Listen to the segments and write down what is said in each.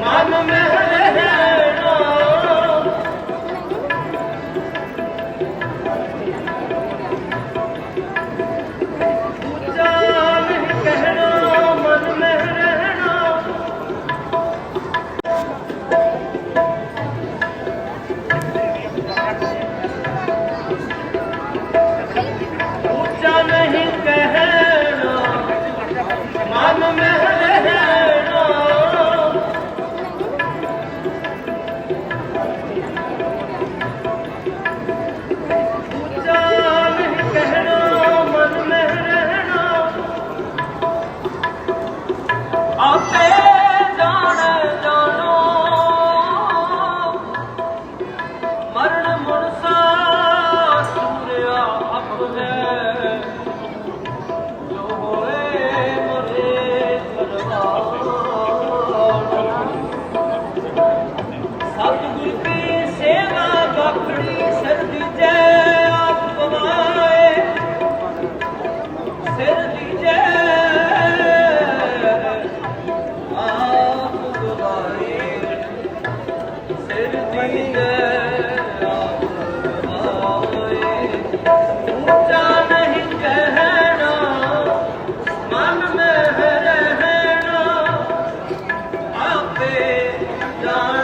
Mama, ਸਤਿਗੁਰ ਕੀ ਸੇਵਾ ਬਖੜੀ ਸਰਦੀ ਜੈ ਆਪ ਕਮਾਏ ਸਰਦੀ ਜੈ ਆਪ ਕਮਾਏ ਸਰਦੀ ਜੈ Done.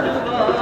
Allahu